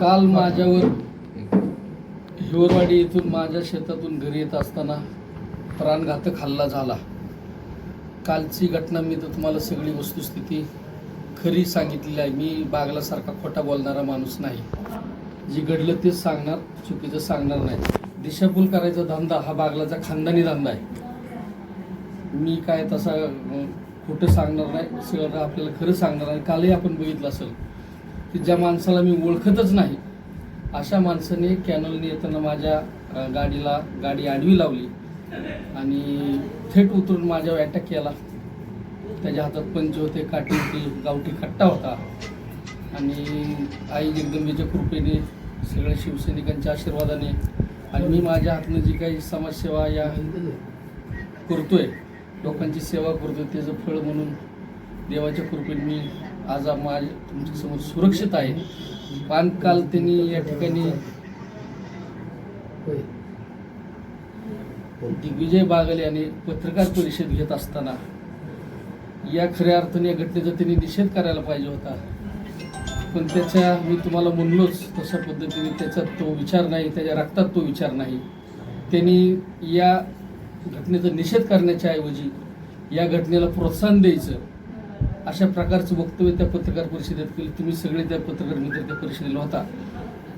काल माझ्यावर हिवरवाडी येथून माझ्या शेतातून घरी येत असताना प्राणघातक हल्ला झाला. कालची घटना मी तर तुम्हाला सगळी वस्तुस्थिती खरी सांगितलेली आहे. मी बागलासारखा खोटा बोलणारा माणूस नाही. जे घडलं तेच सांगणार चुकीचं सांगणार नाही. दिशाभूल करायचा धंदा हा बागलाचा खानदानी धंदा आहे. मी काय तसा खोटं सांगणार नाही. सगळं आपल्याला खरं सांगणार आहे. कालही आपण बघितलं असेल. की ज्या माणसाला मी ओळखतच नाही अशा माणसाने कॅनलने येताना माझ्या गाडीला गाडी आडवी लावली आणि थेट उतरून माझ्यावर अटॅक केला. त्याच्या हातात पंच होते काठी होती गावठी खट्टा होता. आणि आई जगदंबेच्या कृपेने सगळ्या शिवसैनिकांच्या आशीर्वादाने आणि मी माझ्या हातनं जी काही समाजसेवा या करतोय लोकांची सेवा करतोय त्याचं फळ म्हणून देवाच्या कृपेने मी आज माझ्या तुमच्यासमोर सुरक्षित आहे. बांधकाल त्यांनी या ठिकाणी दिग्विजय बागल यांनी पत्रकार परिषद घेत असताना या खऱ्या अर्थाने या घटनेचा त्यांनी निषेध करायला पाहिजे होता. पण त्याच्या मी तुम्हाला म्हणलोच तशा पद्धतीने त्याचा तो विचार नाही त्याच्या रक्तात तो विचार नाही. त्यांनी या घटनेचा निषेध करण्याच्या ऐवजी या घटनेला प्रोत्साहन द्यायचं. अशा प्रकारचं वक्तव्य त्या पत्रकार परिषदेत केलं. तुम्ही सगळे त्या पत्रकार मित्र त्या परिषदेला होता.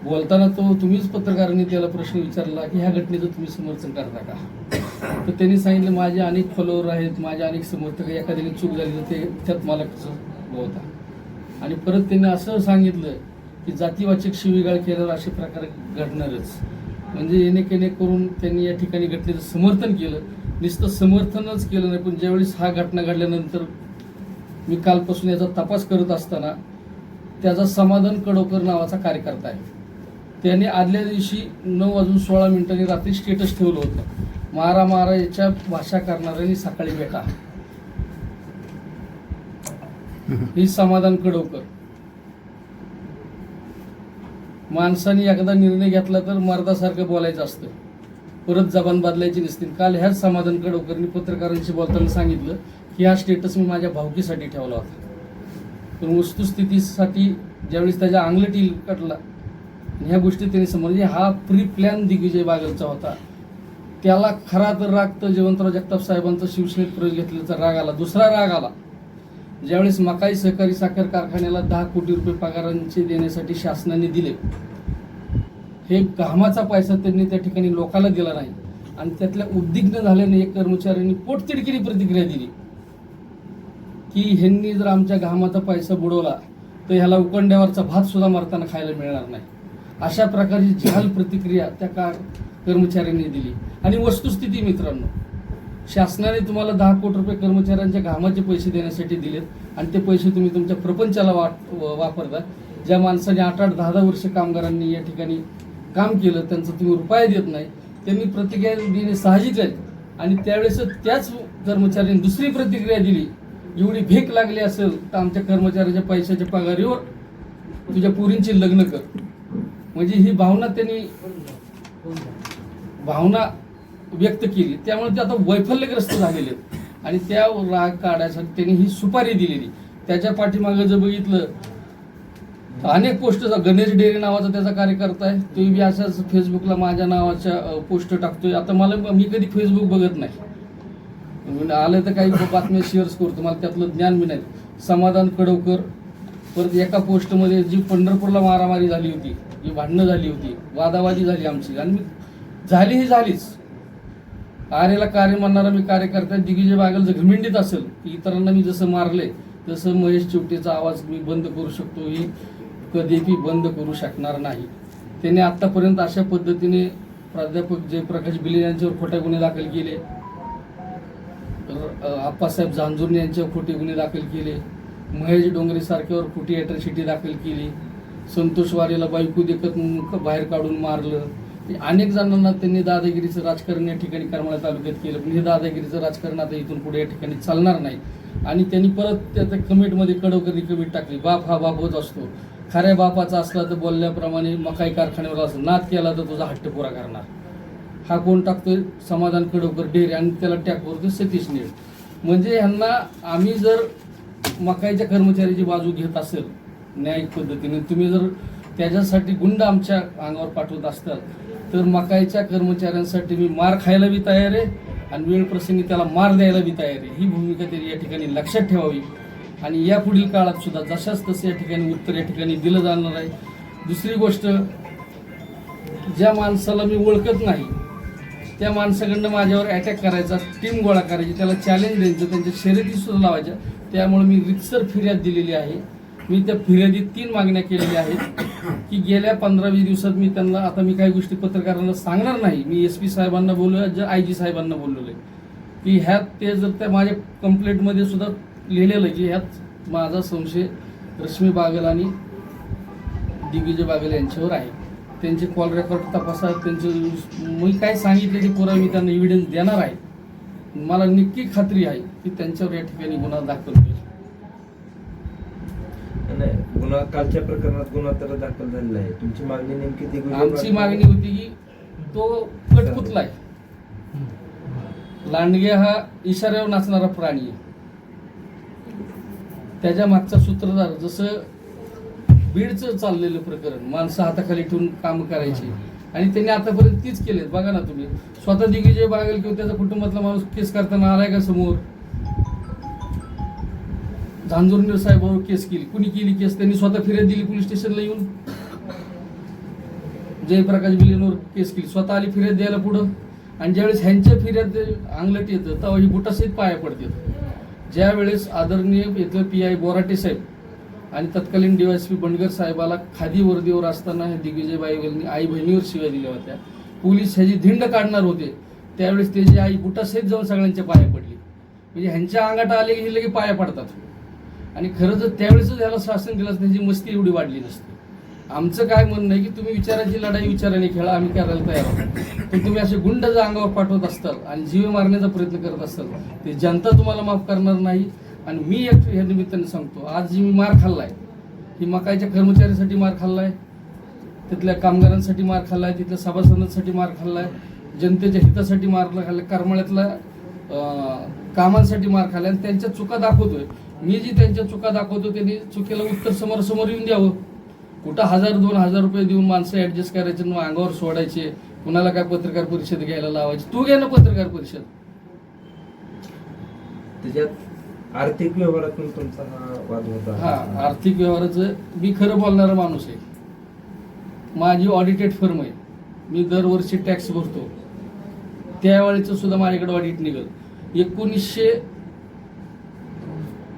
बोलताना तो तुम्हीच पत्रकारांनी त्याला प्रश्न विचारला की ह्या घटनेचं तुम्ही समर्थन करता का? तर त्यांनी सांगितलं माझे अनेक फॉलोअर आहेत माझे अनेक समर्थक एखाद्याने चूक झाली तर ते त्यात मला कसं बोलता? आणि परत त्यांनी असं सांगितलं की जातीवाचक शिवीगाळ केल्यावर असे प्रकार घडणारच. म्हणजे येणे केणे करून त्यांनी या ठिकाणी घटनेचं समर्थन केलं. नुसतं समर्थनच केलं नाही पण ज्यावेळेस हा घटना घडल्यानंतर मी कालपासून याचा तपास करत असताना त्याचा समाधान कडोकर नावाचा कार्यकर्ता आहे. त्याने आदल्या दिवशी नऊ वाजून सोळा मिनिटांनी रात्री स्टेटस ठेवलं होतं. मारा मारा याच्या भाषा करणाऱ्यांनी सकाळी भेटा. ही समाधान कडवकर माणसाने एकदा निर्णय घेतला तर मर्दासारखं बोलायचं असतं. परत जबान बदलायची नसतील. काल ह्याच समाधान कडवकरनी पत्रकारांशी बोलताना सांगितलं की हा स्टेटस मी माझ्या भावकीसाठी ठेवला होता. पण वस्तुस्थितीसाठी ज्यावेळेस त्याच्या अंगलटी कटला ह्या गोष्टी त्यांनी समजले म्हणजे हा प्री प्लॅन दिग्विजय बागलचा होता. त्याला खरा तर राग तर जयवंतराव जगताप साहेबांचा शिवसेनेत प्रवेश घेतल्याचा राग आला. दुसरा राग आला ज्यावेळेस मकाई सहकारी साखर कारखान्याला दहा कोटी रुपये पगारांचे देण्यासाठी शासनाने दिले. हे घामाचा पैसा त्यांनी त्या ठिकाणी लोकांना दिला नाही. आणि त्यातल्या उद्विग्न झाल्याने एक कर्मचाऱ्यांनी पोटतिडकीने प्रतिक्रिया दिली. की ह्यांनी जर आमच्या घामाचा पैसा बुडवला तर ह्याला उकंड्यावरचा भात सुद्धा मारताना खायला मिळणार नाही. अशा प्रकारची जहाल प्रतिक्रिया त्या का कर्मचाऱ्यांनी दिली. आणि वस्तुस्थिती मित्रांनो शासनाने तुम्हाला दहा कोटी रुपये कर्मचाऱ्यांच्या घामाचे पैसे देण्यासाठी दिलेत आणि ते पैसे तुम्ही तुमच्या प्रपंचाला वाट वापरता ज्या माणसाने आठ आठ दहा दहा वर्ष कामगारांनी या ठिकाणी काम केलं त्यांचं तुम्ही रुपया देत नाही. त्यांनी प्रतिक्रिया देणे साहजिक आहे. आणि त्यावेळेस त्याच कर्मचाऱ्यांनी दुसरी प्रतिक्रिया दिली एवढी भेक लागली असेल तर आमच्या कर्मचाऱ्याच्या पैशाच्या पगारीवर तुझ्या पुरींची लग्न कर. म्हणजे ही भावना त्यांनी भावना व्यक्त केली. त्यामुळे ते आता वैफल्यग्रस्त झालेले आहेत. आणि त्या राग काढायसाठी त्यांनी ही सुपारी दिलेली. त्याच्या पाठीमागं जर बघितलं तर अनेक पोस्ट गणेश डेअरी नावाचा त्याचा कार्यकर्ता आहे. तो बी अशाच फेसबुकला माझ्या नावाच्या पोस्ट टाकतोय. आता मला मी कधी फेसबुक बघत नाही. म्हणजे आलं तर काही बातम्या शेअर्स करतो मला त्यातलं ज्ञान बी नाही समाधान कडवकर परत एका पोस्टमध्ये जी पंढरपूरला मारामारी झाली होती जी भांडणं झाली होती वादावादी झाली आमची. आणि मी झाली ही झालीच. आर्याला कार्य म्हणणारा मी कार्यकर्ता दिग्विजय बागल जर घमिंडीत असेल. की इतरांना मी जसं मारले तसं महेश चिवटेचा आवाज मी बंद करू शकतो ही कधीही बंद करू शकणार नाही. त्याने आत्तापर्यंत अशा पद्धतीने प्राध्यापक जयप्रकाश बिले यांच्यावर खोटे गुन्हे दाखल केले. आप्पासाहेब जांजुर्णे यांच्यावर खोटे गुन्हे दाखल केले. महेश डोंगरे सारख्यावर खोटी ॲट्रॉसिटी दाखल केली. संतोष वारेला बायको देखत बाहेर काढून मारलं. अनेक जणांना त्यांनी दादागिरीचं राजकारण या ठिकाणी करमाळा तालुक्यात केलं. पण हे दादागिरीचं राजकारण आता इथून पुढे या ठिकाणी चालणार नाही. आणि त्यांनी परत त्या त्या कमिटमध्ये कडवकरी कमिट टाकली. बाप हा बाप होत असतो. खऱ्या बापाचा असला तर बोलल्याप्रमाणे मकाई कारखान्यावर असं नाद केला तर तुझा हट्ट पुरा करणार. हा कोण टाकतोय? समाधान कडवकर डेरे आणि त्याला टॅक करतोय सतीश नेड म्हणजे ह्यांना आम्ही जर मकाईच्या कर्मचाऱ्याची बाजू घेत असेल न्यायिक पद्धतीने तुम्ही जर त्याच्यासाठी गुंड आमच्या अंगावर पाठवत असतात तर मकाईच्या कर्मचाऱ्यांसाठी मी मार खायला बी तयार आहे आणि वेळ प्रसंगी त्याला मार द्यायला बी तयार आहे. ही भूमिका त्यांनी या ठिकाणी लक्षात ठेवावी. आणि या पुढील काळात सुद्धा जशाच तसं या ठिकाणी उत्तर या ठिकाणी दिलं जाणार आहे. दुसरी गोष्ट ज्या माणसाला मी ओळखत नाही त्या माणसाकडनं माझ्यावर अटॅक करायचा टीम गोळा करायची त्याला चॅलेंज द्यायचं त्यांच्या शर्यतीसुद्धा लावायच्या. त्यामुळे मी रितसर फिर्याद दिलेली आहे. मी त्या फिर्यादीत तीन मागण्या केलेल्या आहेत की गेल्या पंधरा वीस दिवसात मी त्यांना आता मी काही गोष्टी पत्रकारांना सांगणार नाही. मी एस पी साहेबांना बोललो जे आय जी साहेबांना बोललेलं आहे. की ह्यात ते जर त्या माझ्या कंप्लेंटमध्ये सुद्धा लिहिलेलं आहे की ह्यात माझा संशय रश्मी बागल आणि दिग्विजय बागल यांच्यावर आहे. त्यांचे कॉल रेकॉर्ड तपासा त्यांचे मी काय सांगितले ते पुरावे मी त्यांना एव्हिडन्स देणार आहे. मला नक्की खात्री आहे की त्यांच्यावर या ठिकाणी गुन्हा दाखल होईल. नाही गुन्हा कालच्या प्रकरणात गुन्हा तर दाखल झालेला आहे. तुमची मागणी नेमकी ती आमची मागणी होती की तो कटपुतला आहे? लांडगे हा इशाऱ्यावर नाचणारा प्राणी आहे. त्याच्या मागचा सूत्रधार जसं बीडचं चाललेलं प्रकरण माणसं हाताखाली ठेवून काम करायची. आणि त्यांनी आतापर्यंत तीच केलेत. बघा ना तुम्ही. स्वतः दिग्विजय बागेल किंवा त्याचा कुटुंबातला माणूस केस करताना आलाय का समोर? झांजुर्णीर साहेबावर केस केली. कुणी केली केस? त्यांनी स्वतः फिर्याद दिली पोलीस स्टेशनला येऊन? जयप्रकाश बिलेनवर केस केली. स्वतः आली फिर्याद द्यायला पुढं? आणि ज्यावेळेस ह्यांच्या फिर्याद अंगलट येतं तेव्हा ही बुटासहित पाया पडते ज्यावेळेस आदरणीय इथलं पी आय बोराटे साहेब आणि तत्कालीन डीवायसपी बंडगर साहेबाला खादी वर्दीवर असताना हे दिग्विजय बाईवरनी आई बहिणीवर शिव्या दिल्या होत्या. पोलीस ह्याची धिंड काढणार होते. त्यावेळेस त्याची आई गुटासहित जाऊन सगळ्यांच्या पाया पडली. म्हणजे ह्यांच्या अंगात आले की लगे पाया पडतात. आणि खरं जर त्यावेळेसच ह्याला शासन दिलं असतं, त्यांची मस्ती एवढी वाढली नसती. आमचं काय म्हणणं आहे की तुम्ही विचाराची लढाई विचाराने खेळा आम्ही करायला तयार आहोत. पण तुम्ही असे गुंड जर अंगावर पाठवत असताल आणि जीवे मारण्याचा प्रयत्न करत असाल ते जनता तुम्हाला माफ करणार नाही. आणि मी एक ह्या निमित्ताने सांगतो आज जी मी मार खाल्लाय ही मकाईच्या कर्मचाऱ्यासाठी मार खाल्लाय तिथल्या कामगारांसाठी मार खाल्लाय तिथल्या सभासदांसाठी मार खाल्लाय जनतेच्या हितासाठी मार खाल्लाय करमाळ्यातल्या कामांसाठी मार खाल्लाय आणि त्यांच्या चुका दाखवतोय. मी जी त्यांच्या चुका दाखवतो त्यांनी चुकीला उत्तर समोर समोर येऊन द्यावं. कुठं हजार दोन हजार रुपये देऊन माणसं ऍडजस्ट करायचे आणि अंगावर सोडायचे कुणाला काय पत्रकार परिषद घ्यायला लावायची? तू घे ना पत्रकार परिषद. त्याच्यात आर्थिक व्यवहारातून तुमचा हा वाद होता हा आर्थिक व्यवहाराचं मी खरं बोलणारा माणूस आहे. माझी ऑडिटेड फर्म आहे. मी दरवर्षी टॅक्स भरतो. त्यावेळेचं सुद्धा माझ्याकडे ऑडिट निघल. एकोणीसशे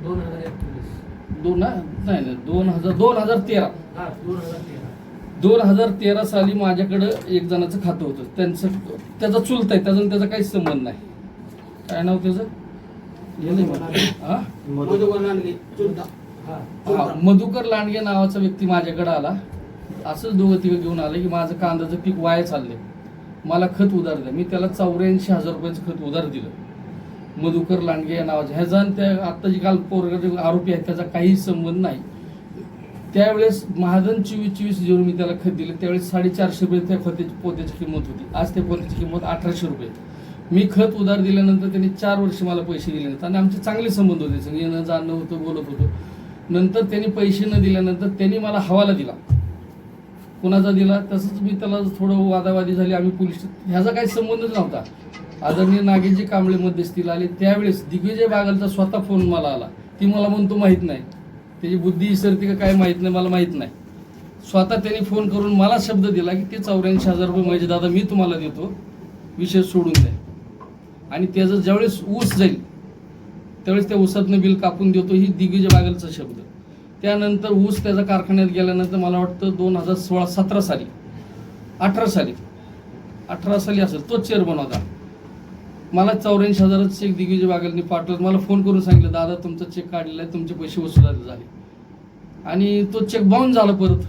दोन हजार एकोणीस. दोन हा? नाही नाही दोन हजार दोन हजार तेरा. हा दोन हजार तेरा. साली माझ्याकडं एक जणाचं खातं होतं. त्यांचं त्याचा चुलत आहे. त्याचा त्याचा काहीच संबंध नाही. काय नाव त्याचं? मधुकर लांडगे नावाचा व्यक्ती माझ्याकडे आला. असंच दोघं तिघं घेऊन आलं की माझं कांद्याचं पीक वाया चाललंय. मला खत उधार द्या मी त्याला चौऱ्याऐंशी हजार रुपयाचं खत उधार दिलं. मधुकर लांडगे या नावाचं. ह्याचा त्या आत्ता जी काल पोरग आरोपी आहेत त्याचा काही संबंध नाही. त्यावेळेस महाजन चोवीस चोवीस जेव्हा मी त्याला खत दिलं. त्यावेळेस साडेचारशे रुपये त्या खताची पोत्याची किंमत होती. आज त्या पोत्याची किंमत अठराशे रुपये. मी खत उधार दिल्यानंतर त्यांनी चार वर्ष मला पैसे दिले नाहीत. आणि आमचे चांगले संबंध होते. सगळे येणं जाणं होतं बोलत होतो. नंतर त्यांनी पैसे न दिल्यानंतर त्यांनी मला हवाला दिला. कुणाचा दिला? तसंच मी त्याला थोडं वादावादी झाली. आम्ही पोलीस ह्याचा काही संबंधच नव्हता. आदरणीय नागेशजी कांबळे मध्यस्थीला आले. त्यावेळेस दिग्विजय बागलचा स्वतः फोन मला आला. ती मला म्हणतो माहीत नाही. त्याची बुद्धी विसरते का काय माहीत नाही मला माहीत नाही. स्वतः त्यांनी फोन करून मला शब्द दिला की ते चौऱ्याऐंशी हजार रुपये माझे दादा मी तुम्हाला देतो. विषय सोडून द्या. आणि त्याचं ज्यावेळेस ऊस जाईल त्यावेळेस त्या ऊसातनं बिल कापून देतो ही दिग्विजय बागलचा शब्द. त्यानंतर ऊस त्याचा कारखान्यात गेल्यानंतर मला वाटतं दोन हजार सोळा सतरा साली अठरा साली अठरा साली असेल तोच चेअरमन होता. मला चौऱ्याऐंशी हजाराचं चेक दिग्विजय बागेलने पाठवत मला फोन करून सांगितलं दादा तुमचा चेक काढलेला आहे तुमचे पैसे वसूल झाले. आणि तो चेक बाउन्स झाला परत.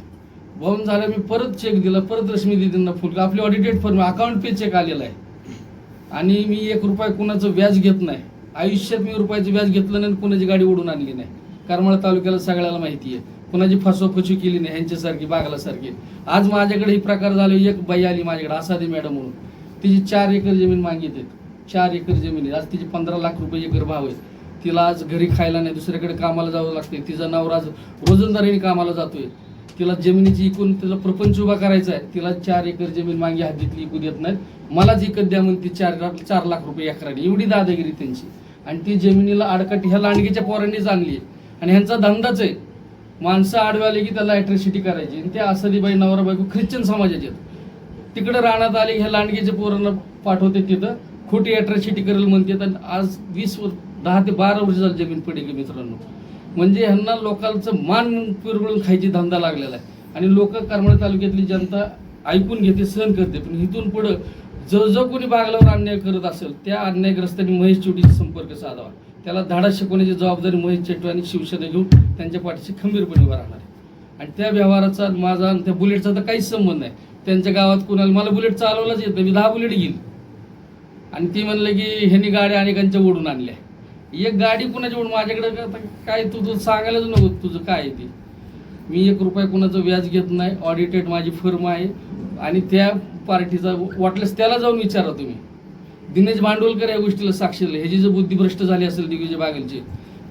बाउन्स झाला मी परत चेक दिला परत रश्मी दिदींना फोन आपली audited firm account pay cheque आलेला आहे. आणि मी एक रुपया कुणाचं व्याज घेत नाही. आयुष्यात मी रुपयाचं व्याज घेतलं नाही आणि कुणाची गाडी ओढून आणली नाही. करमाळा तालुक्याला सगळ्याला माहिती आहे. कुणाची फसवफसवी केली नाही ह्यांच्यासारखी बागलासारखी. आज माझ्याकडे ही प्रकार झाले एक बाई आली माझ्याकडे आसादी मॅडम म्हणून. तिची चार एकर जमीन मागितली चार एकर जमीन आहे. आज तिची पंधरा लाख रुपये एकर भाव आहे. तिला आज घरी खायला नाही दुसऱ्याकडे कामाला जावं लागते तिचा नवरा रोजंदारीने कामाला जातोय. तिला जमिनीची इकून तिला प्रपंच उभा करायचा आहे. तिला चार एकर जमीन मागे हद्दीतली इकू देत नाहीत. मलाच इकत द्या म्हणते ती चार चार लाख रुपये एकराने. एवढी दादागिरी त्यांची. आणि ती जमिनीला आडकाठी ह्या लांडगीच्या पोरांनीच आणली आणि ह्यांचा धंदाच आहे. माणसं आडवे आले की त्याला ॲट्रॅसिटी करायची. आणि त्या आसरीबाई नवरा बायको ख्रिश्चन समाजाचे आहेत. तिकडं राहण्यात आले ह्या लांडगीच्या पोरांना पाठवते तिथं. खोटी अट्रॅसिटी करेल म्हणतात आणि आज वीस दहा ते बारा वर्ष झाली जमीन पडेल मित्रांनो. म्हणजे ह्यांना लोकांचं मान पिरगळून खायची धंदा लागलेला आहे. आणि लोक करमाळ तालुक्यातली जनता ऐकून घेते सहन करते. पण इथून पुढं जो जो कोणी बागलावर अन्याय करत असेल त्या अन्यायग्रस्तांनी महेश चोटीशी संपर्क साधावा. त्याला धाडा शिकवण्याची जबाबदारी महेश चेटू आणि शिवसेना घेऊन त्यांच्या पाठीशी खंबीरपणे उभा राहणार आहे. आणि त्या व्यवहाराचा माझा आणि त्या बुलेटचा तर काहीच संबंध नाही. त्यांच्या गावात कुणाला मला बुलेट चालवलाच येत नाही. मी दहा बुलेट घेईल आणि ती म्हणलं की ह्यांनी गाड्या अनेकांच्या ओढून आणल्या. एक गाडी कुणाची म्हणून माझ्याकडे आता काय तू तू सांगायलाच नको तुझं काय आहे ते? मी एक रुपया कुणाचं व्याज घेत नाही ऑडिटेड माझी फर्म आहे. आणि त्या पार्टीचा वाटल्यास त्याला जाऊन विचारा तुम्ही. दिनेश भांडवलकर या गोष्टीला साक्ष दिले ह्याची जर बुद्धी भ्रष्ट झाली असेल दिग्विजय बागेलची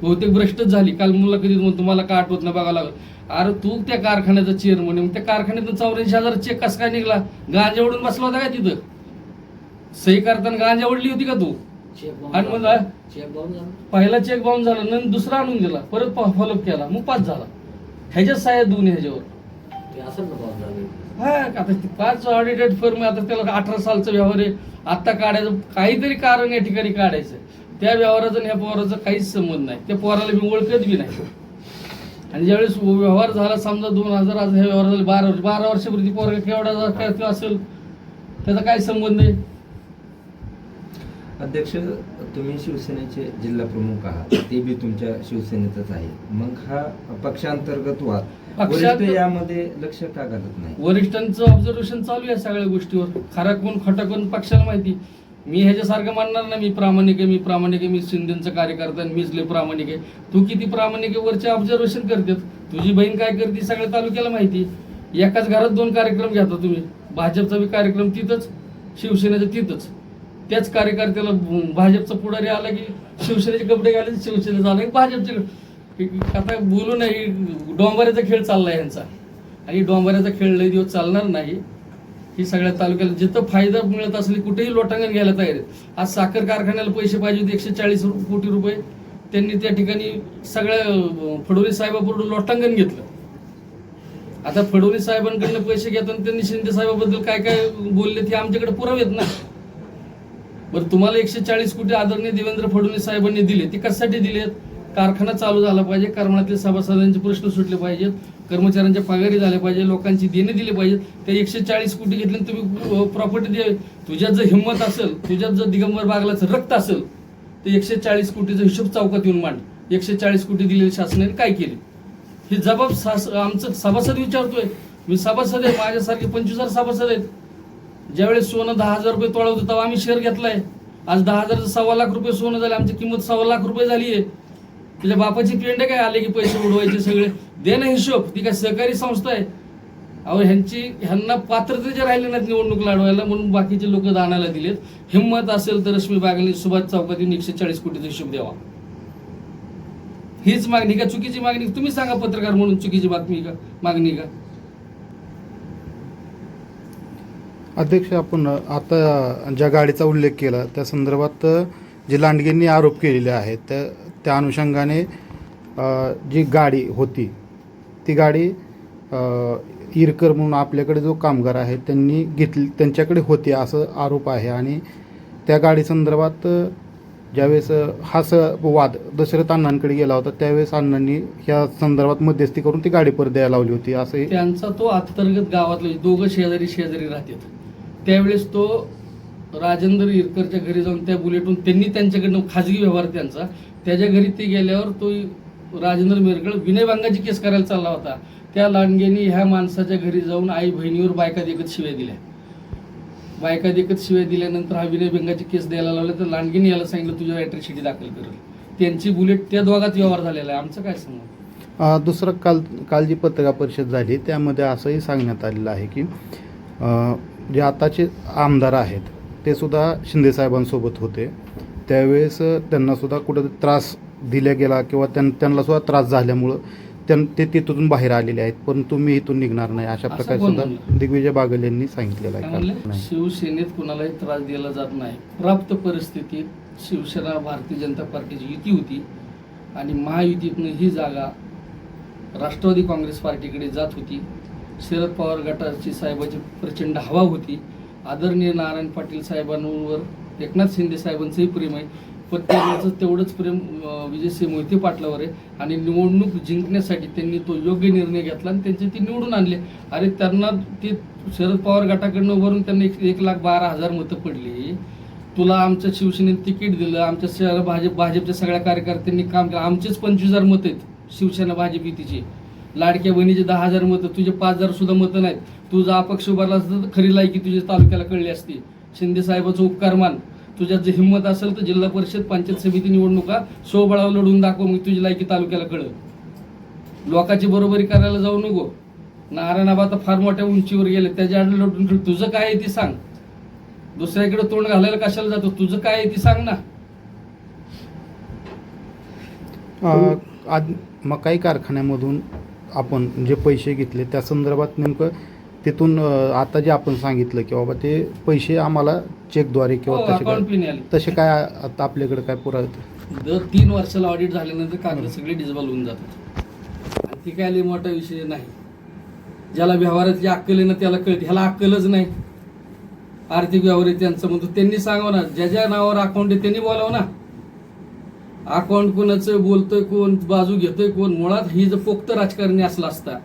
बहुतेक भ्रष्टच झाली. काल मुला कधी म्हणून तुम्हाला का आठवत नाही बघावं लागलं? अरे तू त्या कारखान्याचा चेअरमन आहे मग त्या कारखान्यातून चौऱ्याऐंशी हजार चेक कसा काय निघला? गांजा उडून बसला होता का तिथं? सही करताना गांजा उडली होती का तू? आणि मग? चेक बाउन्स झाला. पहिला चेक बाउन्स झाला नंतर दुसरा आणून दिला परत फॉलोअप केला मग पाच झाला. ह्याच्यात साह्या दोन ह्याच्यावर. ते असं ना बाउन्स झालं. हा आता ते पाच ऑडिटेड फर्म आता त्याला अठरा सालचा व्यवहार आहे. आत्ता काढायचं काहीतरी कारण या ठिकाणी काढायचं. त्या व्यवहाराचं आणि ह्या पोराचा काहीच संबंध नाही. त्या पोराला मी ओळखत बी नाही. आणि ज्यावेळेस व्यवहार झाला समजा दोन हजार आज हे व्यवहार झाले बारा वर्ष बारा वर्षापूर्वी पोरगा केवढा तो असेल? त्याचा काय संबंध आहे? अध्यक्ष तुम्ही शिवसेनेचे जिल्हा प्रमुख आहात ते बी तुमच्या शिवसेनेतच आहे. मग हा पक्षांतर्गत वाद वरिष्ठ यामध्ये लक्ष का घालत नाही? वरिष्ठांचं ऑब्झर्वेशन चालू आहे सगळ्या गोष्टीवर. खरा कोण खोटा कोण पक्षाला माहिती? मी ह्याच्यासारखं मानणार नाही मी प्रामाणिक आहे मी प्रामाणिक आहे मी शिंदेचं कार्यकर्ता आणि मीच लय प्रामाणिक आहे. तू किती प्रामाणिक आहे वरचे ऑब्झर्वेशन करतात? तुझी बहीण काय करते सगळ्या तालुक्याला माहिती? एकाच घरात दोन कार्यक्रम घेता तुम्ही. भाजपचा बी कार्यक्रम तिथंच शिवसेनेचा तिथंच. त्याच कार्यकर्त्याला भाजपचा पुढारी आला की शिवसेनेचे कपडे घालायचे शिवसेनेचा आला की भाजपचे आता बोलू नाही डोंबाऱ्याचा खेळ चाललाय यांचा. आणि डोंबाऱ्याचा खेळ लई दिवस चालणार नाही. ही सगळ्या तालुक्याला जिथं फायदा मिळत असेल कुठेही लोटांगण घ्यायला तयार आहेत आज साखर कारखान्याला पैसे पाहिजे होते एकशे चाळीस कोटी रुपये. त्यांनी त्या ठिकाणी सगळ्या अं, फडणवीस लोटांगण घेतलं. आता फडणवीस साहेबांकडनं पैसे घेताना त्यांनी शिंदे साहेबाबद्दल काय काय बोलले ते आमच्याकडे पुरावे ना. बरं तुम्हाला एकशे चाळीस कोटी आदरणीय देवेंद्र फडणवीस साहेबांनी दिले ते कशासाठी दिलेत कारखाना चालू झाला पाहिजे कर्मणातील सभासदांचे प्रश्न सुटले पाहिजेत कर्मचाऱ्यांच्या पगारी झाल्या पाहिजे लोकांची देणे दिले पाहिजेत ते एकशे चाळीस कोटी घेतले तुम्ही प्रॉपर्टी द्यावी तुझ्यात जर हिंमत असेल तुझ्यात जर दिगंबर बागलाचं रक्त असेल तर एकशे चाळीस कोटीचा हिशोब चौकात येऊन मांड. एकशे चाळीस कोटी दिलेले शासनाने काय केले? ही जबाब सास आमचं सभासद विचारतोय. मी सभासद आहे माझ्यासारखे पंचवीस हजार सभासद आहेत. ज्यावेळेस सोनं दहा हजार रुपये तोळा होतं तेव्हा आम्ही शेअर घेतलाय. आज दहा हजार सव्वा लाख रुपये सोनं झालं आमची किंमत सव्वा लाख रुपये झाली आहे तुझ्या बापाची पेंड काय आले की पैसे उडवायचे सगळे? दे ना हिशोब ती काय सहकारी संस्था आहे. अहो ह्यांची ह्यांना पात्रतेचे राहिले नाहीत निवडणूक लढवायला म्हणून बाकीचे लोक दानाला दिलेत. हिंमत असेल तर रश्मी बागली सुभाष चौकातून एकशे चाळीस कोटीचा हिशोब द्यावा. हीच मागणी का? चुकीची मागणी? तुम्ही सांगा पत्रकार म्हणून चुकीची बातमी का? मागणी का? अध्यक्ष आपण आता ज्या गाडीचा उल्लेख केला त्या संदर्भात जे लांडगेंनी आरोप केलेले आहेत त्या त्या अनुषंगाने जी गाडी होती ती गाडी इरकर म्हणून आपल्याकडे जो कामगार आहे त्यांनी घेतली त्यांच्याकडे होती असं आरोप आहे. आणि त्या गाडी संदर्भात ज्यावेळेस हा स वाद दशरथ अण्णांकडे गेला होता त्यावेळेस अण्णांनी ह्या संदर्भात मध्यस्थी करून ती गाडी परत द्यायला लावली होती असं त्यांचा तो अंतर्गत गावातले दोघं शेजारी शेजारी राहतात. त्यावेळेस तो राजेंद्र इरकरच्या घरी जाऊन त्या बुलेटून त्यांनी त्यांच्याकडनं खाजगी व्यवहार त्यांचा. त्याच्या घरी ते गेल्यावर तो राजेंद्र मिरकळ विनयभंगाची केस करायला चालला होता. त्या लांडगेनी ह्या माणसाच्या घरी जाऊन आई बहिणीवर बायका देखत शिव्या दिल्या. बायका देखत शिव्या दिल्यानंतर हा विनयभंगाची केस द्यायला लावला तर लांडगेनी याला सांगितलं तुझ्या ॲट्रिसिटी दाखल करेल त्यांची बुलेट त्या दोघात व्यवहार झालेला आहे. आमचं काय सांगू? दुसरं काल काल जी पत्रकार परिषद झाली. त्यामध्ये असंही सांगण्यात आलेलं आहे की जे आताचे आमदार आहेत ते सुद्धा शिंदेसाहेबांसोबत होते त्यावेळेस त्यांना सुद्धा कुठं त्रास दिला गेला किंवा त्यां त्यांना सुद्धा त्रास झाल्यामुळं त्यां- ते तिथून बाहेर आलेले आहेत पण तुम्ही इथून निघणार नाही अशा प्रकारे सुद्धा? दिग्विजय बागल यांनी सांगितलेलं आहे. शिवसेनेत कुणालाही त्रास दिला जात नाही प्राप्त परिस्थितीत शिवसेना भारतीय जनता पार्टीची युती होती आणि महायुतीतनं ही जागा राष्ट्रवादी काँग्रेस पार्टीकडे जात होती शरद पवार गटाची साहेबाची प्रचंड हवा होती. आदरणीय नारायण पाटील साहेबांवर एकनाथ शिंदे साहेबांचंही प्रेम आहे. पण त्यांचं तेवढंच प्रेम विजयसिंह मोहिते पाटलावर आहे. आणि निवडणूक जिंकण्यासाठी त्यांनी तो योग्य निर्णय घेतला आणि त्यांचे ते निवडून आणले. अरे त्यांना ते शरद पवार गटाकडनं उभारून त्यांना एक एक लाख बारा हजार मतं पडली. तुला आमच्या शिवसेनेने तिकीट दिलं आमच्या शहर भाजप भाजपच्या सगळ्या कार्यकर्त्यांनी काम केलं. आमचेच पंचवीस हजार मत आहेत शिवसेना भाजप युतीची. लाडक्या बहिणीचे दहा हजार मतं तुझे पाच हजार सुद्धा मतं नाहीत. तुझा अपक्ष उभारला असतं तर खरी लायकी तुझ्या तालुक्याला कळली असती. शिंदे साहेबाचं उपकार मान. तुझ्यात जर हिंमत असेल तर जिल्हा परिषद पंचायत समिती निवडणुका सोबळावर लढून दाखव मग तुझी लायकी तालुक्याला कळ लोकांची बरोबरी करायला जाऊ नको. नारायणाबा आता फार मोठ्या उंचीवर गेले त्याच्या आड लढून तुझं काय आहे ती सांग. दुसऱ्याकडे तोंड घालायला कशाला जातो? तुझं काय आहे ती सांग ना. आज मकाई कारखान्यामधून आपण जे पैसे घेतले त्या संदर्भात नेमकं तिथून आता जे आपण सांगितलं की बाबा ते पैसे आम्हाला चेकद्वारे किंवा तसे अकाउंट काय तसे काय आता आपल्याकडे काय पुरावे दर तीन वर्षाला ऑडिट झाल्यानंतर कागद सगळे डिजिबल होऊन जातात. आणि ती काय लई मोठा विषय नाही. ज्याला व्यवहाराची अक्कल आहे ना त्याला कळते ह्याला अक्कलच नाही. आर्थिक व्यवहार आहे त्यांचं म्हणतो त्यांनी सांगावं ना ज्या ज्या नावावर अकाउंट आहे त्यांनी बोलावं ना. अकाउंट कोणाचं बोलतोय कोण बाजू घेतोय कोण मुळात ही जर पोक्त राजकारणी असला असता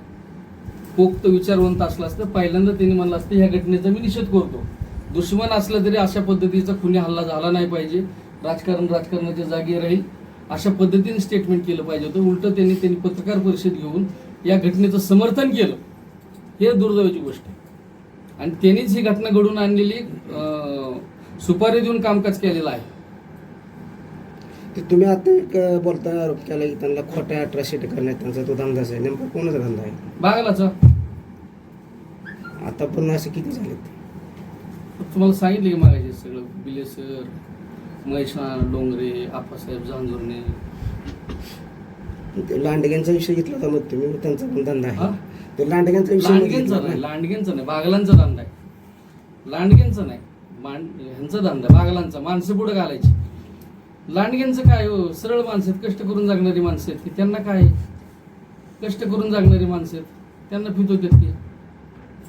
पोक्त विचारवंत असला असतं पहिल्यांदा त्यांनी म्हणलं असतं ह्या घटनेचा मी निषेध करतो. दुश्मन असला तरी अशा पद्धतीचा खुनी हल्ला झाला नाही पाहिजे. राजकारण राजकारणाच्या जागी राहील. अशा पद्धतीने स्टेटमेंट केलं पाहिजे होतं. उलटं त्यांनी त्यांनी पत्रकार परिषद घेऊन या घटनेचं समर्थन केलं. हे दुर्दैवाची गोष्ट आहे. आणि त्यांनीच ही घटना घडून आणलेली सुपारी देऊन कामकाज केलेलं आहे. ते तुम्ही आता एक बोलताना आरोप केला की त्यांना खोट्या अठरा शीट करण्यात त्यांचा तो धंदाच आहे. नेमका कोणाचा धंदा आहे? बागलाचा. आता पण असे किती झालेत तुम्हाला सांगितलं की मागायचे सगळं. बिलेसर महेशान डोंगरे आप्पासाहेब जांजुर्णे. ते लांडग्यांचा विषय घेतला होता मग तुम्ही मग त्यांचा पण धंदा हा? आहे ते लांडग्यांचा विषय लांडगेंचा घेतला नाही ना. लांडगेंचा नाही बागलांचा धंदा आहे. लांडगेंचा नाही मांड ह्यांचा धंदा बागलांचा. माणसं पुढे घालायची. लांडग्यांचं काय हो? सरळ माणसं आहेत कष्ट करून जगणारी माणसं आहेत. की त्यांना काय? आहे? कष्ट करून जगणारी माणसं आहेत. त्यांना फितवतात की